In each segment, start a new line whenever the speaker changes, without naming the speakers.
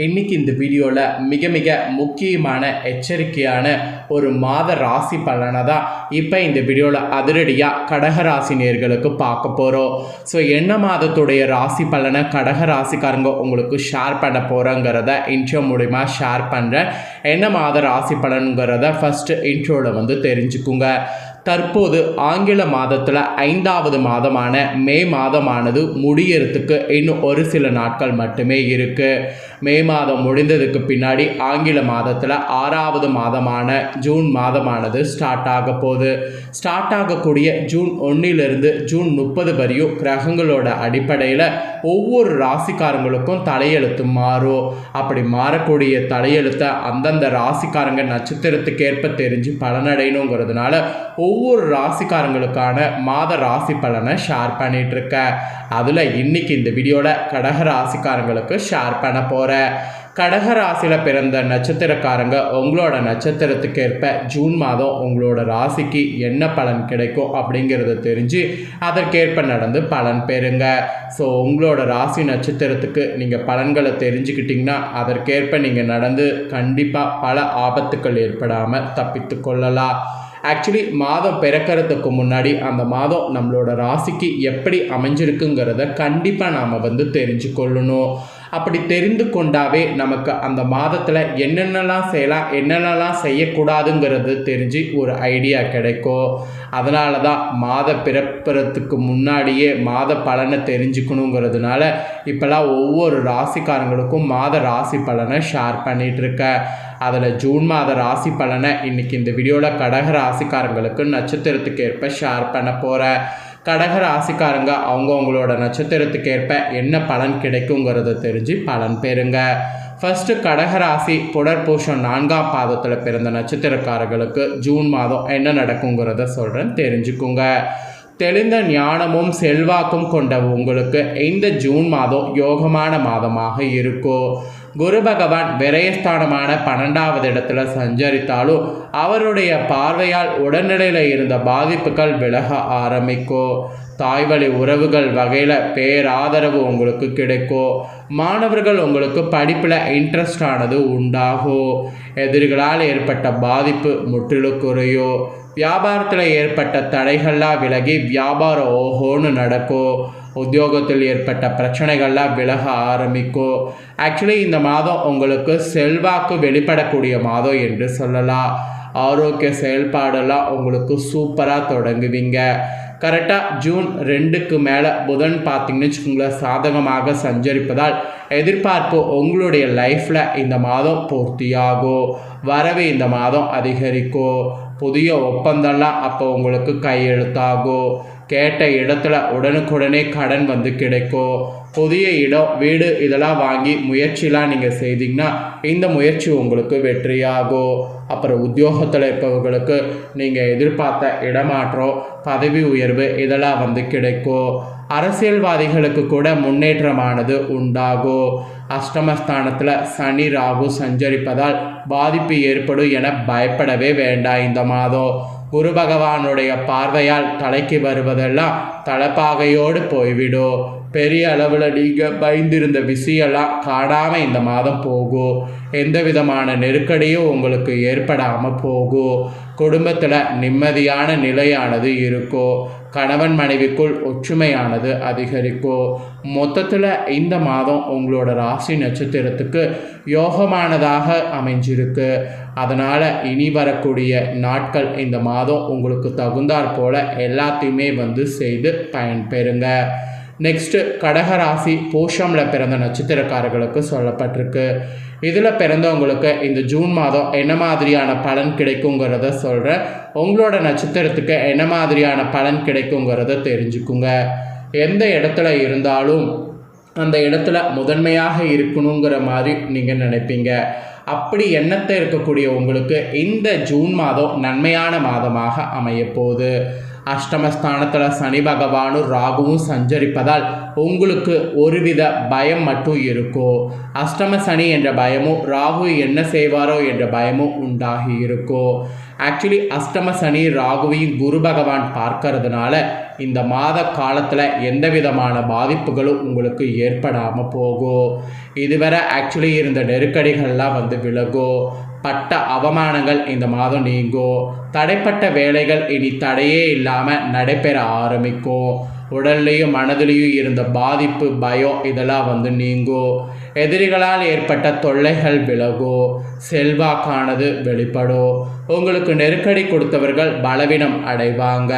இன்னைக்கு இந்த வீடியோவில் மிக மிக முக்கியமான எச்சரிக்கையான ஒரு மாத ராசி பலனை தான் இப்போ இந்த வீடியோவில் அதிரடியாக கடகராசி நேர்களுக்கு பார்க்க போகிறோம் ஸோ என்ன மாதத்துடைய ராசி பலனை கடக ராசிக்காரங்க உங்களுக்கு ஷேர் பண்ண போகிறோங்கிறத இன்ட்ரோ மூலிமா ஷேர் பண்ணுறேன் என்ன மாத ராசி பலனுங்கிறத ஃபஸ்ட்டு இன்ட்ரோவில் வந்து தெரிஞ்சுக்குங்க. தற்போது ஆங்கில மாதத்தில் ஐந்தாவது மாதமான மே மாதமானது முடியறதுக்கு இன்னும் ஒரு சில நாட்கள் மட்டுமே இருக்குது மே மாதம் முடிந்ததுக்கு பின்னாடி ஆங்கில மாதத்தில் ஆறாவது மாதமான ஜூன் மாதமானது ஸ்டார்ட் ஆக போகுது. ஸ்டார்ட் ஆகக்கூடிய ஜூன் ஒன்றிலிருந்து ஜூன் முப்பது வரையும் கிரகங்களோட அடிப்படையில் ஒவ்வொரு ராசிக்காரங்களுக்கும் தலையெழுத்து மாறும். அப்படி மாறக்கூடிய தலையெழுத்தை அந்தந்த ராசிக்காரங்க நட்சத்திரத்துக்கு ஏற்ப தெரிஞ்சு பலனடையணுங்கிறதுனால ஒவ்வொரு ராசிக்காரங்களுக்கான மாத ராசி பலனை ஷேர் பண்ணிகிட்ருக்கேன் அதில் இன்னைக்கு இந்த வீடியோவில் கடக ராசிக்காரங்களுக்கு ஷேர் பண்ண போகிறேன் கடக ராசியில் பிறந்த நட்சத்திரக்காரங்க உங்களோட நட்சத்திரத்துக்கு ஏற்ப ஜூன் மாதம் உங்களோட ராசிக்கு என்ன பலன் கிடைக்கும் அப்படிங்கிறத தெரிஞ்சு அதற்கேற்ப நடந்து பலன் பெறுங்க. ஸோ உங்களோட ராசி நட்சத்திரத்துக்கு நீங்கள் பலன்களை தெரிஞ்சுக்கிட்டிங்கன்னா அதற்கேற்ப நீங்கள் நடந்து கண்டிப்பாக பல ஆபத்துக்கள் ஏற்படாமல் தப்பித்து கொள்ளலாம். ஆக்சுவலி மாதம் பிறக்கிறதுக்கு முன்னாடி அந்த மாதம் நம்மளோட ராசிக்கு எப்படி அமைஞ்சிருக்குங்கிறத கண்டிப்பாக நாம் வந்து தெரிஞ்சு கொள்ளணும் அப்படி தெரிந்து கொண்டாவே நமக்கு அந்த மாதத்தில் என்னென்னலாம் செய்யலாம் என்னென்னலாம் செய்யக்கூடாதுங்கிறது தெரிஞ்சு ஒரு ஐடியா கிடைக்கும். அதனால தான் மாத பிறப்புறத்துக்கு முன்னாடியே மாத பலனை தெரிஞ்சுக்கணுங்கிறதுனால இப்போல்லாம் ஒவ்வொரு ராசிக்காரங்களுக்கும் மாத ராசி பலனை ஷேர் பண்ணிகிட்ருக்கேன் அதில் ஜூன் மாத ராசி பலனை இன்றைக்கி இந்த வீடியோவில் கடக ராசிக்காரங்களுக்கு நட்சத்திரத்துக்கு ஏற்ப ஷேர் பண்ண போகிறேன் கடக ராசிக்காரங்க அவங்கவுங்களோட நட்சத்திரத்துக்கு ஏற்ப என்ன பலன் கிடைக்குங்கிறத தெரிஞ்சு பலன் பெறுங்க. ஃபஸ்ட்டு கடகராசி புடற்பூஷம் நான்காம் பாதத்தில் பிறந்த நட்சத்திரக்காரர்களுக்கு ஜூன் மாதம் என்ன நடக்குங்கிறத சொல்கிறேன் தெரிஞ்சுக்குங்க. தெளிந்த ஞானமும் செல்வாக்கும் கொண்ட உங்களுக்கு இந்த ஜூன் மாதம் யோகமான மாதமாக இருக்கும். குரு பகவான் விரயஸ்தானமான பன்னெண்டாவது இடத்துல சஞ்சரித்தாலும் அவருடைய பார்வையால் உடல்நிலையில் இருந்த பாதிப்புகள் விலக ஆரம்பிக்கும் தாய்வழி உறவுகள் வகையில் பேராதரவு உங்களுக்கு கிடைக்கும் மாணவர்கள் உங்களுக்கு படிப்பில் இன்ட்ரெஸ்ட் ஆனது உண்டாகும் எதிரிகளால் ஏற்பட்ட பாதிப்பு முற்றிலும் குறையும் வியாபாரத்தில் ஏற்பட்ட தடைகள்லாம் விலகி வியாபாரம் ஓஹோன்னு நடக்கும் உத்தியோகத்தில் ஏற்பட்ட பிரச்சனைகள்லாம் விலக ஆரம்பிக்கும் ஆக்சுவலி இந்த மாதம் உங்களுக்கு செல்வாக்கு வெளிப்படக்கூடிய மாதம் என்று சொல்லலாம். ஆரோக்கிய செயல்பாடெல்லாம் உங்களுக்கு சூப்பராக தொடங்குவீங்க. கரெக்டாக ஜூன் ரெண்டுக்கு மேலே புதன் பார்த்தீங்கன்னு வச்சுக்கோங்களேன் சாதகமாக சஞ்சரிப்பதால் எதிர்பார்ப்பு உங்களுடைய லைஃப்பில் இந்த மாதம் பூர்த்தியாகும். வரவு இந்த மாதம் அதிகரிக்கும். புதிய ஒப்பந்தம்லாம் அப்போ உங்களுக்கு கையெழுத்தாகும். கேட்ட இடத்துல உடனுக்குடனே கடன் வந்து கிடைக்கும். புதிய இடம் வீடு இதெல்லாம் வாங்கி முயற்சிலாம் நீங்கள் செய்தீங்கன்னா இந்த முயற்சி உங்களுக்கு வெற்றியாகும். அப்புறம் உத்தியோகத்தில் இருப்பவர்களுக்கு நீங்கள் எதிர்பார்த்த இடமாற்றம் பதவி உயர்வு இதெல்லாம் வந்து கிடைக்கும். அரசியல்வாதிகளுக்கு கூட முன்னேற்றமானது உண்டாகும் அஷ்டமஸ்தானத்தில் சனி ராகு சஞ்சரிப்பதால் பாதிப்பு ஏற்படும் என பயப்படவே வேண்டாம் இந்த மாதம். குரு பகவானுடைய பார்வையால் தலைக்கு வருவதெல்லாம் தலைப்பாகையோடு போய்விடும் பெரிய அளவில் நீங்கள் பயந்திருந்த விஷயம்லாம் காணாமல் இந்த மாதம் போகும் எந்த விதமான நெருக்கடியும் உங்களுக்கு ஏற்படாமல் போகும் குடும்பத்தில் நிம்மதியான நிலையானது இருக்கும் கணவன் மனைவிக்குள் ஒற்றுமையானது அதிகரிக்கும் மொத்தத்தில் இந்த மாதம் உங்களோட ராசி நட்சத்திரத்துக்கு யோகமானதாக அமைஞ்சிருக்கு. அதனால் இனி வரக்கூடிய நாட்கள் இந்த மாதம் உங்களுக்கு தகுந்தாற் போல் எல்லாத்தையுமே வந்து செய்து பயன்பெறுங்க. நெக்ஸ்ட்டு கடகராசி பூஷமில் பிறந்த நட்சத்திரக்காரர்களுக்கு சொல்லப்பட்டிருக்கு. இதில் பிறந்தவங்களுக்கு இந்த ஜூன் மாதம் என்ன மாதிரியான பலன் கிடைக்குங்கிறத சொல்கிறேன் உங்களோட நட்சத்திரத்துக்கு என்ன மாதிரியான பலன் கிடைக்குங்கிறத தெரிஞ்சுக்குங்க. எந்த இடத்துல இருந்தாலும் அந்த இடத்துல முதன்மையாக இருக்கணுங்கிற மாதிரி நீங்கள் நினைப்பீங்க. அப்படி எண்ணத்தை இருக்கக்கூடிய உங்களுக்கு இந்த ஜூன் மாதம் நன்மையான மாதமாக அமையப்போகுது. அஷ்டமஸ்தானத்தில் சனி பகவானும் ராகுவும் சஞ்சரிப்பதால் உங்களுக்கு ஒருவித பயம் மட்டும் இருக்கும் அஷ்டம சனி என்ற பயமும் ராகு என்ன செய்வாரோ என்ற பயமும் உண்டாகி இருக்கும் ஆக்சுவலி அஷ்டம சனி ராகுவையும் குரு பகவான் பார்க்கறதுனால இந்த மாத காலத்தில் எந்த விதமான பாதிப்புகளும் உங்களுக்கு ஏற்படாமல் போகும் இதுவரை ஆக்சுவலி இருந்த நெருக்கடிகள்லாம் வந்து விலகும் பட்ட அவமானங்கள் இந்த மாதம் நீங்கும் தடைப்பட்ட வேலைகள் இனி தடையே இல்லாமல் நடைபெற ஆரம்பிக்கும் உடல்லையும் மனதிலையும் இருந்த பாதிப்பு பயம் இதெல்லாம் வந்து நீங்கும் எதிரிகளால் ஏற்பட்ட தொல்லைகள் விலகும் செல்வாக்கானது வெளிப்படும் உங்களுக்கு நெருக்கடி கொடுத்தவர்கள் பலவீனம் அடைவாங்க.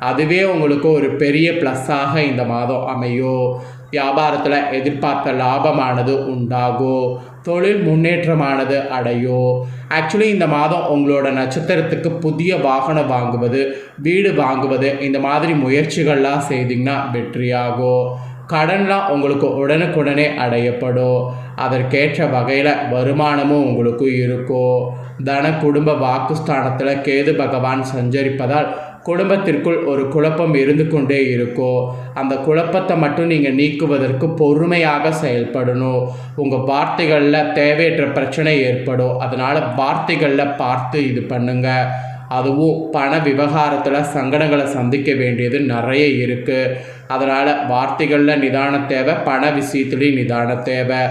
அதுவே உங்களுக்கு ஒரு பெரிய ப்ளஸ்ஸாக இந்த மாதம் அமையும் வியாபாரத்தில் எதிர்பார்த்த லாபமானது உண்டாகும் தொழில் முன்னேற்றமானது அடையும் ஆக்சுவலி இந்த மாதம் உங்களோட நட்சத்திரத்துக்கு புதிய வாகனம் வாங்குவது வீடு வாங்குவது இந்த மாதிரி முயற்சிகள்லாம் செய்தீங்கன்னா வெற்றியாகும். கடன்லாம் உங்களுக்கு உடனுக்குடனே அடையப்படும். அதற்கேற்ற வகையில் வருமானமும் உங்களுக்கு இருக்கும். தன குடும்ப வாக்குஸ்தானத்தில் கேது பகவான் சஞ்சரிப்பதால் குடும்பத்திற்குள் ஒரு குழப்பம் இருந்து கொண்டே இருக்கும் அந்த குழப்பத்தை மட்டும் நீங்கள் நீக்குவதற்கு பொறுமையாக செயல்படணும். உங்கள் வார்த்தைகளில் தேவையற்ற பிரச்சனை ஏற்படும். அதனால் வார்த்தைகளில் பார்த்து இது பண்ணுங்கள் அதுவும் பண விவகாரத்தில் சங்கடங்களை சந்திக்க வேண்டியது நிறைய இருக்குது அதனால் வார்த்தைகளில் நிதான தேவை பண விஷயத்துலேயும் நிதான தேவை.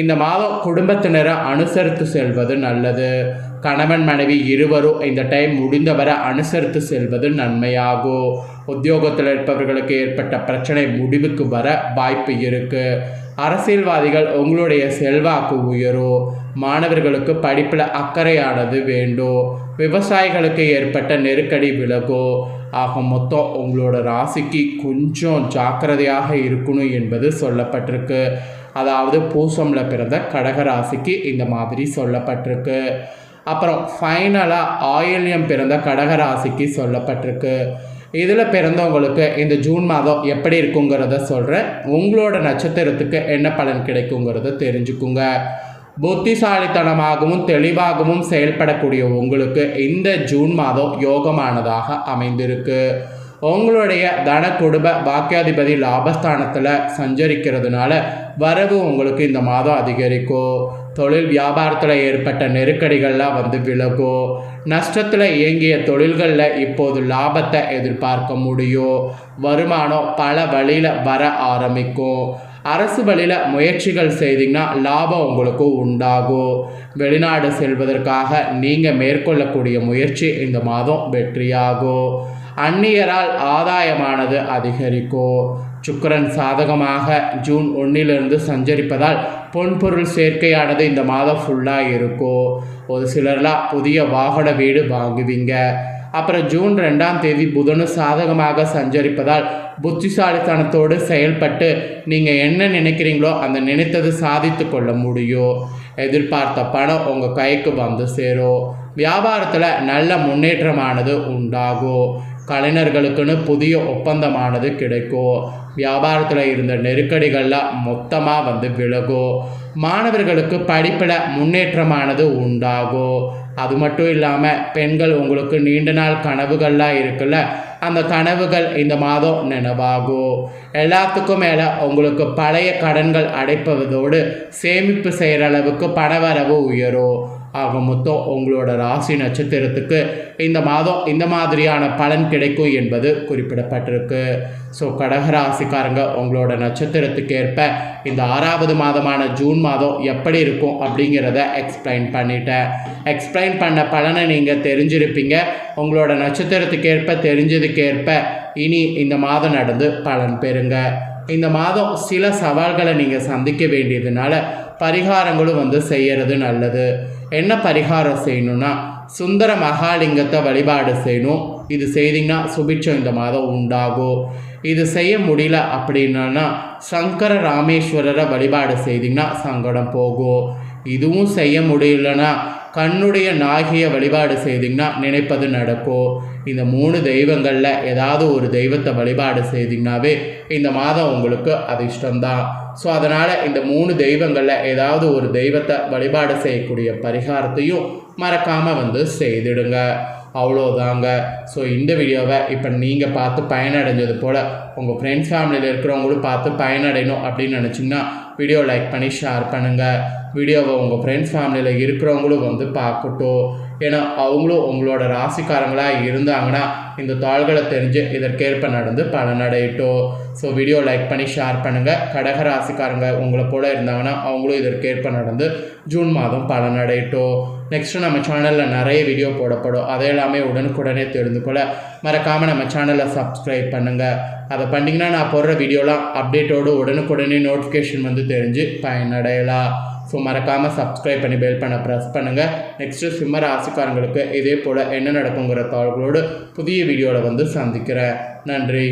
இந்த மாதம் குடும்பத்தினரை அனுசரித்து செல்வது நல்லது. கணவன் மனைவி இருவரும் இந்த டைம் முடிந்தவரை அனுசரித்து செல்வது நன்மையாகும். உத்தியோகத்தில் இருப்பவர்களுக்கு ஏற்பட்ட பிரச்சனை முடிவுக்கு வர வாய்ப்பு இருக்குது அரசியல்வாதிகள் உங்களுடைய செல்வாக்கு உயரும். மாணவர்களுக்கு படிப்பில் அக்கறையானது வேண்டும். விவசாயிகளுக்கு ஏற்பட்ட நெருக்கடி விலகும். ஆக மொத்தம் உங்களோட ராசிக்கு கொஞ்சம் ஜாக்கிரதையாக இருக்கணும் என்பது சொல்லப்பட்டிருக்கு. அதாவது பூசமில் பிறந்த கடக ராசிக்கு இந்த மாதிரி சொல்லப்பட்டிருக்கு. அப்புறம் ஃபைனலாக ஆயில்யம் பிறந்த கடகராசிக்கு சொல்லப்பட்டிருக்கு. இதில் பிறந்தவங்களுக்கு இந்த ஜூன் மாதம் எப்படி இருக்குங்கிறத சொல்கிறேன் உங்களோட நட்சத்திரத்துக்கு என்ன பலன் கிடைக்குங்கிறத தெரிஞ்சுக்குங்க. புத்திசாலித்தனமாகவும் தெளிவாகவும் செயல்படக்கூடிய உங்களுக்கு இந்த ஜூன் மாதம் யோகமானதாக அமைந்திருக்கு. உங்களுடைய தன குடும்ப பாக்கியாதிபதி லாபஸ்தானத்தில் சஞ்சரிக்கிறதுனால வரவு உங்களுக்கு இந்த மாதம் அதிகரிக்கும். தொழில் வியாபாரத்தில் ஏற்பட்ட நெருக்கடிகள்லாம் வந்து விலகும். நஷ்டத்தில் இயங்கிய தொழில்களில் இப்போது லாபத்தை எதிர்பார்க்க முடியும். வருமானம் பல வழியில் வர ஆரம்பிக்கும். அரசு வழியில் முயற்சிகள் செய்தீங்கன்னா லாபம் உங்களுக்கு உண்டாகும். வெளிநாடு செல்வதற்காக நீங்கள் மேற்கொள்ளக்கூடிய முயற்சி இந்த மாதம் வெற்றியாகும். அந்நியரால் ஆதாயமானது அதிகரிக்கும் சுக்கரன் சாதகமாக ஜூன் ஒன்றிலிருந்து சஞ்சரிப்பதால் பொன்பொருள் சேர்க்கையானது இந்த மாதம் ஃபுல்லாக இருக்கும் ஒரு சிலர்லாம் புதிய வாகன வீடு வாங்குவீங்க. அப்புறம் ஜூன் ரெண்டாம் தேதி புதனும் சாதகமாக சஞ்சரிப்பதால் புத்திசாலித்தனத்தோடு செயல்பட்டு நீங்கள் என்ன நினைக்கிறீங்களோ அந்த நினைத்தது சாதித்து கொள்ள முடியும் எதிர்பார்த்த பணம் உங்கள் கைக்கு வந்து சேரும் வியாபாரத்தில் நல்ல முன்னேற்றமானது உண்டாகும் கலைஞர்களுக்குன்னு புதிய ஒப்பந்தமானது கிடைக்கும் வியாபாரத்தில் இருந்த நெருக்கடிகள்லாம் மொத்தமாக வந்து விலகும் மாணவர்களுக்கு படிப்பில் முன்னேற்றமானது உண்டாகும் அது மட்டும் இல்லாமல் பெண்கள் உங்களுக்கு நீண்ட நாள் கனவுகள்லாம் இருக்குல்ல அந்த கனவுகள் இந்த மாதம் நினைவாகும் எல்லாத்துக்கும் மேலே உங்களுக்கு பழைய கடன்கள் அடைப்பதோடு சேமிப்பு செய்கிற அளவுக்கு பணவரவு உயரும் ஆக மொத்தம் உங்களோட ராசி நட்சத்திரத்துக்கு இந்த மாதம் இந்த மாதிரியான பலன் கிடைக்கும் என்பது குறிப்பிடப்பட்டிருக்கு. ஸோ கடகராசிக்காரங்க உங்களோட நட்சத்திரத்துக்கு ஏற்ப இந்த ஆறாவது மாதமான ஜூன் மாதம் எப்படி இருக்கும் அப்படிங்கிறத எக்ஸ்பிளைன் பண்ணிட்டேன். எக்ஸ்பிளைன் பண்ண பலனை நீங்கள் தெரிஞ்சிருப்பீங்க. உங்களோட நட்சத்திரத்துக்கு ஏற்ப தெரிஞ்சதுக்கு ஏற்ப இனி இந்த மாதம் நடந்து பலன் பெறுங்க. இந்த மாதம் சில சவால்களை நீங்கள் சந்திக்க வேண்டியதுனால பரிகாரங்களும் வந்து செய்கிறது நல்லது. என்ன பரிகாரம் செய்யணும்னா சுந்தர மகாலிங்கத்தை வழிபாடு செய்யணும். இது செய்திங்கன்னா சுபிட்சம் இந்த மாதம் உண்டாகும். இது செய்ய முடியல அப்படின்னா சங்கர ராமேஸ்வரரை வழிபாடு செய்திங்கன்னா சங்கடம் போகும். இதுவும் செய்ய முடியலன்னா கண்ணுடைய நாகிய வழிபாடு செய்தீங்கன்னா நினைப்பது நடக்கும் இந்த மூணு தெய்வங்களில் ஏதாவது ஒரு தெய்வத்தை வழிபாடு செய்தீங்கன்னாவே இந்த மாதம் உங்களுக்கு அதிர்ஷ்டம்தான். ஸோ அதனால் இந்த மூணு தெய்வங்களில் ஏதாவது ஒரு தெய்வத்தை வழிபாடு செய்யக்கூடிய பரிகாரத்தையும் மறக்காமல் வந்து செய்திடுங்க. அவ்வளோதாங்க. ஸோ இந்த வீடியோவை இப்போ நீங்கள் பார்த்து பயனடைஞ்சது போல் உங்கள் ஃப்ரெண்ட்ஸ் ஃபேமிலியில் இருக்கிறவங்களும் பார்த்து பயனடையணும் அப்படின்னு நினச்சிங்கன்னா வீடியோ லைக் பண்ணி ஷேர் பண்ணுங்கள் வீடியோவை உங்கள் ஃப்ரெண்ட்ஸ் ஃபேமிலியில் இருக்கிறவங்களும் வந்து பார்க்கட்டும். ஏன்னா அவங்களும் உங்களோட ராசிக்காரங்களாக இருந்தாங்கன்னா இந்த தாள்களை தெரிஞ்சு இதற்கேற்ப நடந்து பலனடையட்டும் ஸோ வீடியோ லைக் பண்ணி ஷேர் பண்ணுங்கள் கடக ராசிக்காரங்க உங்களை போல இருந்தாங்கன்னா அவங்களும் இதற்கேற்ப நடந்து ஜூன் மாதம் பலனடையட்டும் நெக்ஸ்ட்டு நம்ம சேனலில் நிறைய வீடியோ போடப்படும். அதை எல்லாமே உடனுக்குடனே தெரிந்து கொள்ள மறக்காமல் நம்ம சேனலை சப்ஸ்கிரைப் பண்ணுங்கள் அதை பண்ணிங்கன்னா நான் போடுற வீடியோலாம் அப்டேட்டோடு உடனுக்குடனே நோட்டிஃபிகேஷன் வந்து தெரிஞ்சு பயனடையலாம். ஸோ மறக்காமல் சப்ஸ்கிரைப் பண்ணி பெல் பண்ண ப்ரெஸ் பண்ணுங்கள் நெக்ஸ்ட்டு சிம்ம ராசிக்காரங்களுக்கு இதே போல் என்ன நடக்குங்கிற தாள்களோடு புதிய வீடியோவில் வந்து சந்திக்கிறேன். நன்றி.